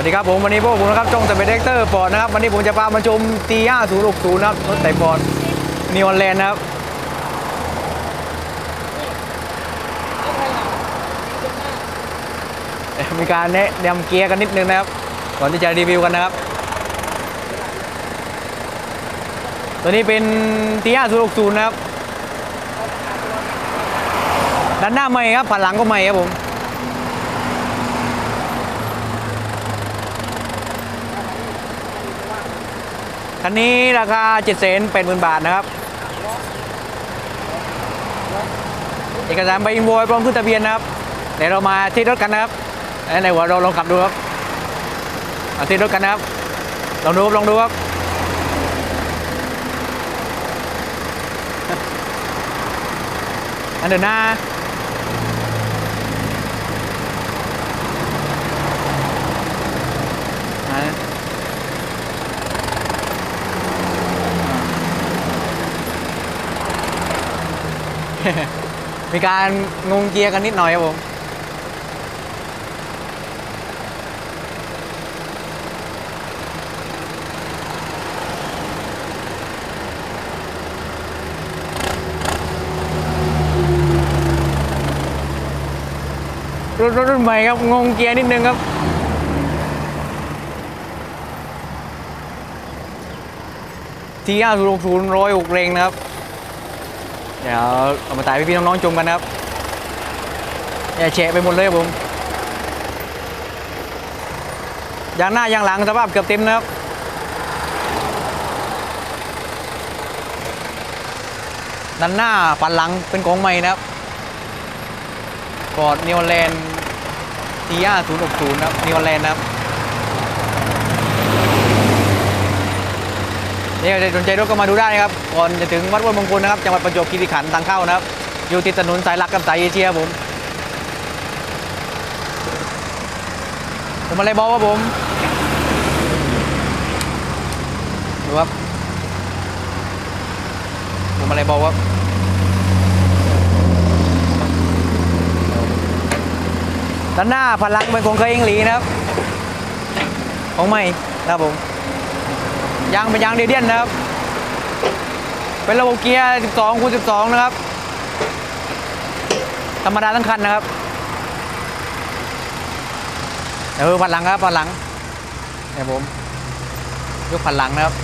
วัสดีครับผมวันนี้พวกผมนะครับจงแต่เป็นเด็กเตอร์ปอร์ดนะครับวันนี้ผมจะพามาชมตีห้าศูนย์หกศูนย์นะครับรถไต่ปอร์ดนิออร์แลนด์นะครับมีการแนะนำเกียร์กันนิดนึงนะครับก่อนที่จะรีวิวกันนะครับ ตัวนี้เป็นตีห้าศูนย์หกศูนย์นะครับด้านหน้าใหม่ครับผ่านหลังก็ใหม่ครับผม คันนี้ราคา7จ็ดแสนแปดหมื่นบาทนะครับ เอกสารใบอินโวยพร้อมขึ้นทะเบียนนะครับเดี๋ยวเรามาที่รถกันนะครับในหัวเราลองขับดูครับมาที่รถกันนะครับลองดูครับลองดูครับอันเดินหน้า มีการงงเกียร์กันนิดหน่อยครับผมรถรถรุ่นใหม่ครับ งงเกียร์นิดนึงครับ ที่ห้าศูนย์ศูนย์ร้อยหกเรงนะครับ เดี๋ยวเอามาถ่ายพี่ๆน้องๆชมกันนะครับอย่าแฉะไปหมดเลยครับผมยางหน้ายางหลังสภาพเกือบเต็มนะครับด้านหน้าปันหลังเป็นของใหม่นะครับกอดนิวแลนด์ทีห้าศูนย์หกศูนย์นะครับนิวแลนด์นะครับ นี่ใครสนใจรถก็มาดูได้นะครับ ก่อนจะถึงวัดวัดมงคลนะครับ จังหวัดประจวบคีรีขันธ์ทางเข้านะครับ อยู่ติดถนนสายหลักกับสายเอเชียผม ผมอะไรบอกว่าผมดูครับ ผมอะไรบอกว่าด้านหน้าพลังเป็นของเคยเองหลีนะครับ ของใหม่นะครับผม ยางเป็นยางเดเดียนนะครับ เป็นระบบเกียร์ 12คูณ12 นะครับ ธรรมดาทั้งคันนะครับเออพันหลังครับพันหลังเนี่ยผมยกพันหลังนะครับ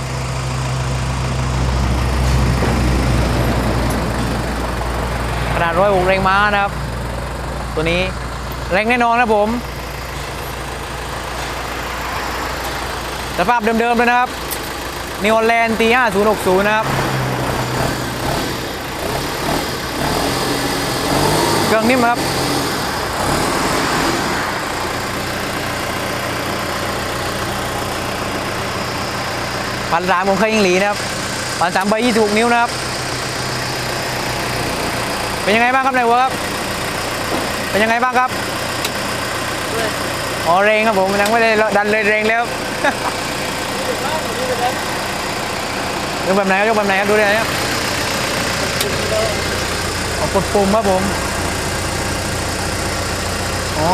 ขนาดร้อยหกแรงม้านะครับ ตัวนี้แรงแน่นอนนะผมสภาพเดิมๆเลยนะครับ นิวแลนด์ตี5060 นะครับ เครื่องนิ่มครับพันสามของเคยยิงหลีนะครับพันสามใบยี่สิบหกนิ้วนะครับ เป็นยังไงบ้างครับนายหัวครับ เป็นยังไงบ้างครับอ๋อเรงครับผมยังไม่ได้ดันเลยเรงแล้ว ยกแบบไหนยกแบบไหนครับดูได้ครับเอากดปุ่มครับผมอ๋อ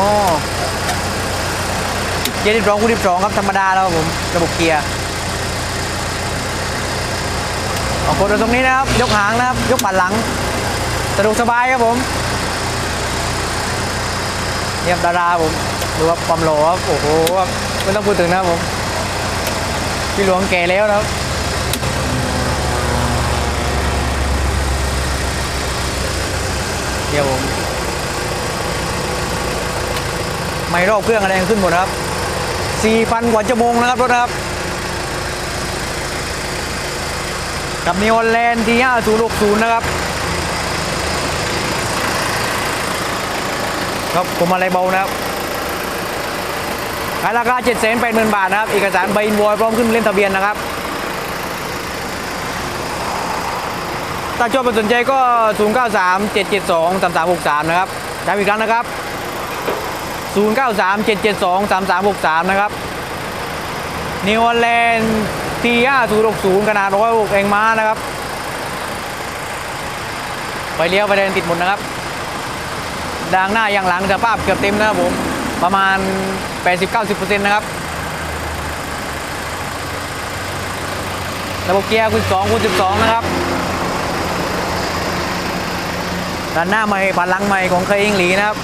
เกียร์ที่สองคู่ที่สองครับธรรมดาแล้วครับผมระบบเกียร์เอากดตรงนี้นะครับ ยกหางนะครับ ยกปัดหลังสะดวกสบายครับผมเยี่ยมดาราผมดูว่าความหล่อครับโอ้โหไม่ต้องพูดถึงนะครับผมพี่หลวงแก่แล้วนะครับ เดี๋ยวผมไม่รอบเครื่องอะไรขึ้นหมดครับ4,000กว่าชั่วโมงนะครับรถครับ กับนิออร์แลนด์ที่5060นะครับครับผมอะไรเบานะครับขายราคา 7 8 0 0 0 0 บาทนะครับ เอกสารใบอินวอยพร้อมขึ้นเล่มทะเบียนนะครับ ถ้าชอบสนใจก็ 0937723363 นะครับย้ำอีกครั้งนะครับ 0937723363 นะครับนิวออร์แลนด์ที5060ขนาด106เองม้านะครับไปเลี้ยวไปแดงติดหมดนะครับดางหน้าย่างหลังสภาพเกือบเต็มนะครับผม ประมาณ 80-90%นะครับระบบเกียร์คูณ2คูณ12 นะครับ ด้านหน้าใหม่ผ่านหลังใหม่ของเคยอิงหลีนะครับ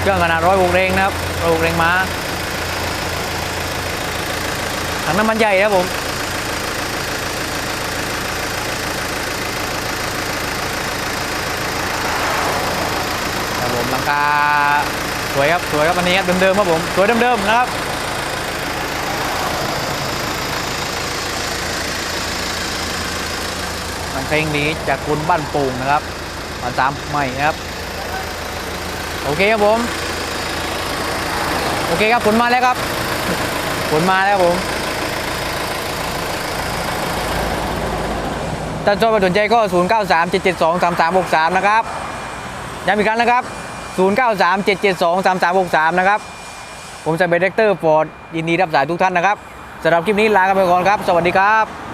เครื่องขนาดร้อยหกเรงนะครับร้อยหกเรงม้าถังน้ำมันใหญ่นะครับผม ครับผม หลังคาสวยครับสวยครับอันนี้ครับเดิมๆครับผมสวยเดิมๆนะครับหลังเพลงนี้จากคุณบ้านปูงนะครับมาตามใหม่นะครับ โอเคครับผม โอเคครับผลมาแล้วครับผลมาแล้วผมถ้าชอบไปสนใจก็ 0 9 3 7 7 2 3 3 6 3 นะครับ ย้ำอีกครั้งนะครับ 0 9 3 7 7 2 3 3 6 3 นะครับ ผมจะเป็นเดกเตอร์ฟอร์ดยินดีรับสายทุกท่านนะครับสำหรับคลิปนี้ลากันไปก่อนครับ สวัสดีครับ